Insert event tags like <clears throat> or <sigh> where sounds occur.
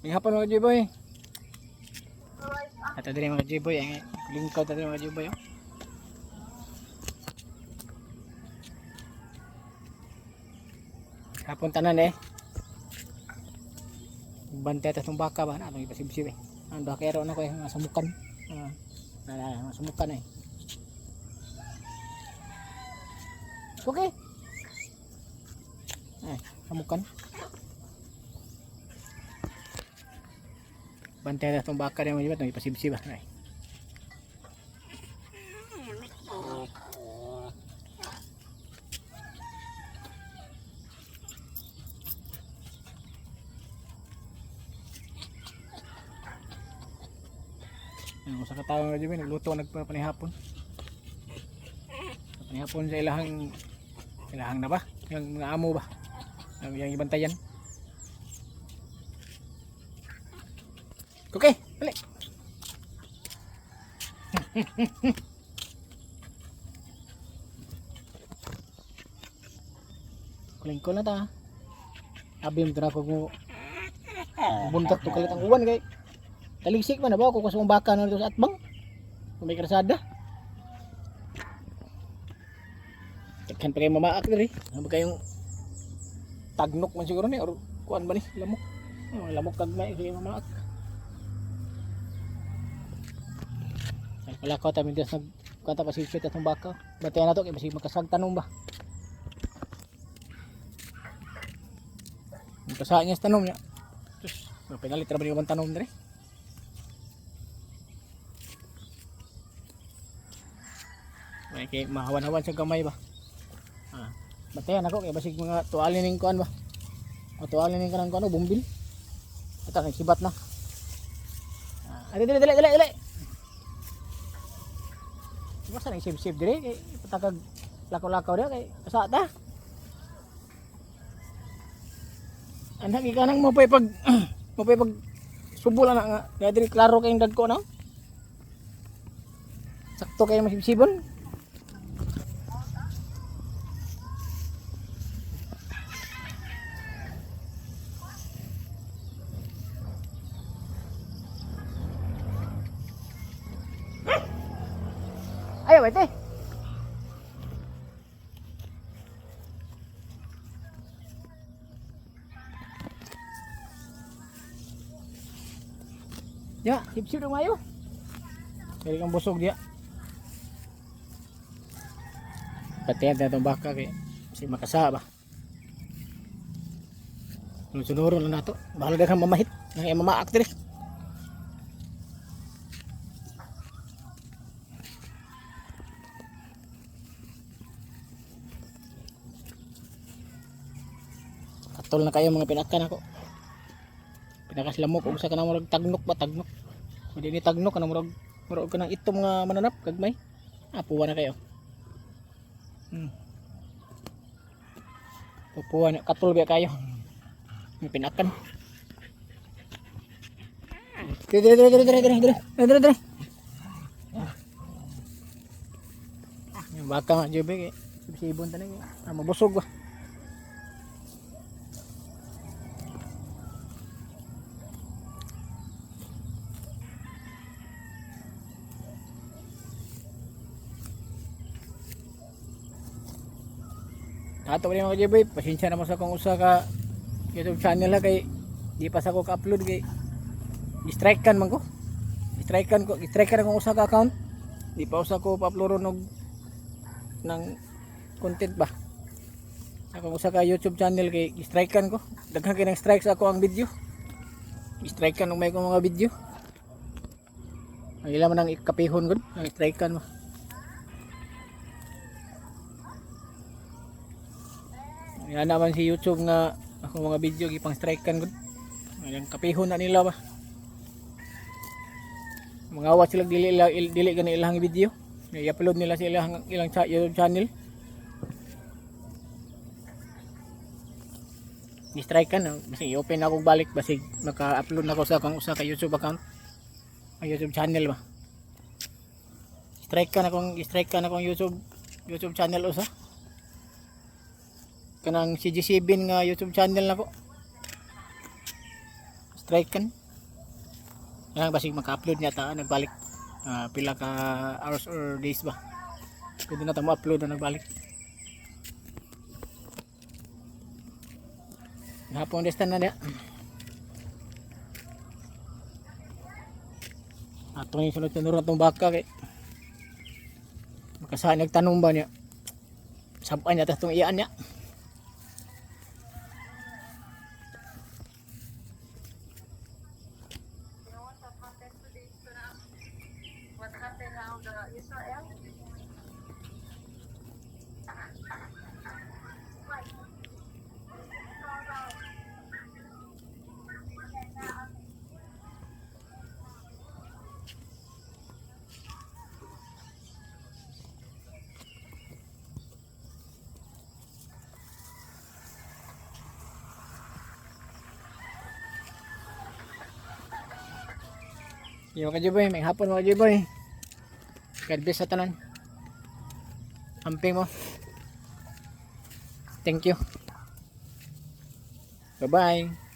May hapon mga Jiboy. Ito din mga Jiboy. Ang lingkaw ito mga Jiboy. Oh. Hapon tanan eh. Bantay ito baka ba? Ano yung pasibsib eh. Ang bakero na ko eh. Mga sumukan. Ah, ah, mga sumukan eh. Okay. Ay, samukan. bantera tong baka naman diba itong ipasibsiba na eh Ang sa katawang na diba nagluto nagpapanihapon panihapon sa ilahang ilahang na ba? yung mga amo ba? yung, yung ibantayan Okay, balik. Kuling ko na ta. Abim to na ko mo to kalit ang uwan kay taligsik man na ba ako kasong baka na sa atbang may krasada Kan pa kayo mamaak diri. Ano ba kayong tagnok man siguro ni or kuan ba ni lamok. Oh, lamok kag may kayo mamaak. wala ko tamin das nag kata pa sisyo tatong baka batayan na to kaya basig magkasagtanong ba magkasaan niya sa tanong niya tus napinalit na ba niya bang tanong na rin may kay mahawan-hawan sa kamay ba ah batayan ako kaya basig mga tuwalin ning kuan ba o tuwalin ning kanang kuan o bumbil. Ata sibat na ah dali dali dali dali Basta nang sip-sip dire kay patakag lakaw-lakaw dia kay asa ta. Anak ika nang mo pag <clears throat> mo pag subo lang na nga. Kaya diri klaro kay dagko na. Sakto kay masibsibon. Wait eh. Ya, sip-sip dong ayo. Kaya kang busog dia. Patihan tayo itong baka kay si makasa ba. Sunuro lang nato. Bahala na kang mamahit. Nang mamaak diri. tol na kayo mga pinakan ako pinakas lamok og sa kana murag tagnok ba tagnok? Hindi ni tagnok kana murag murag kanang ito mga mananap kagmay. Ah, apuwa na kayo. Hmm. apuwa na katol ba kayo? Mga pinakan Dire dire dire dire dire dire dire dire ah. Baka nga jubig eh. Sibon talaga eh. ah, mabusog ah. Ato rin mga Jeboy, pasensya naman sa kung usa ka YouTube channel ha kay di pa sa ko ka-upload kay strike kan man ko. Strike kan ko, strike kan akong usa ka account. Di pa usa ko pa-upload og ng content ba. Akong usa ka YouTube channel kay strike kan ko. Daghan kay nang strike sa ako ang video. Strike kan og may ko mga video. Ang ilan man ang ikapihon gud, ang strike kan mo. Yan naman si YouTube nga ako mga video gipang strike kan gud. Ang kapihon na nila ba. Mga awa sila dili ila- il- dili gani ilang video. I-upload nila sa ilang ilang cha- YouTube channel. Ni-strike kan, basi i-open ako balik basi maka-upload na ko sa akong usa ka YouTube account. Ang YouTube channel ba. Strike kan akong strike kan akong YouTube YouTube channel usa kanang CG7 nga YouTube channel nako strike kan. Kaya basig maka-upload niya ta nagbalik. Ah, pila ka hours or days ba. Pwede na ta mo-upload na nagbalik. Hapon destan na niya. Atong yung sunod tanong itong baka kay makasaan nagtanong ba niya saban niya itong iyaan niya Now the Israel? Yo ka Jiboy, may hapon mo Jiboy. Bless sa tanan. Amping mo. Thank you. Bye-bye.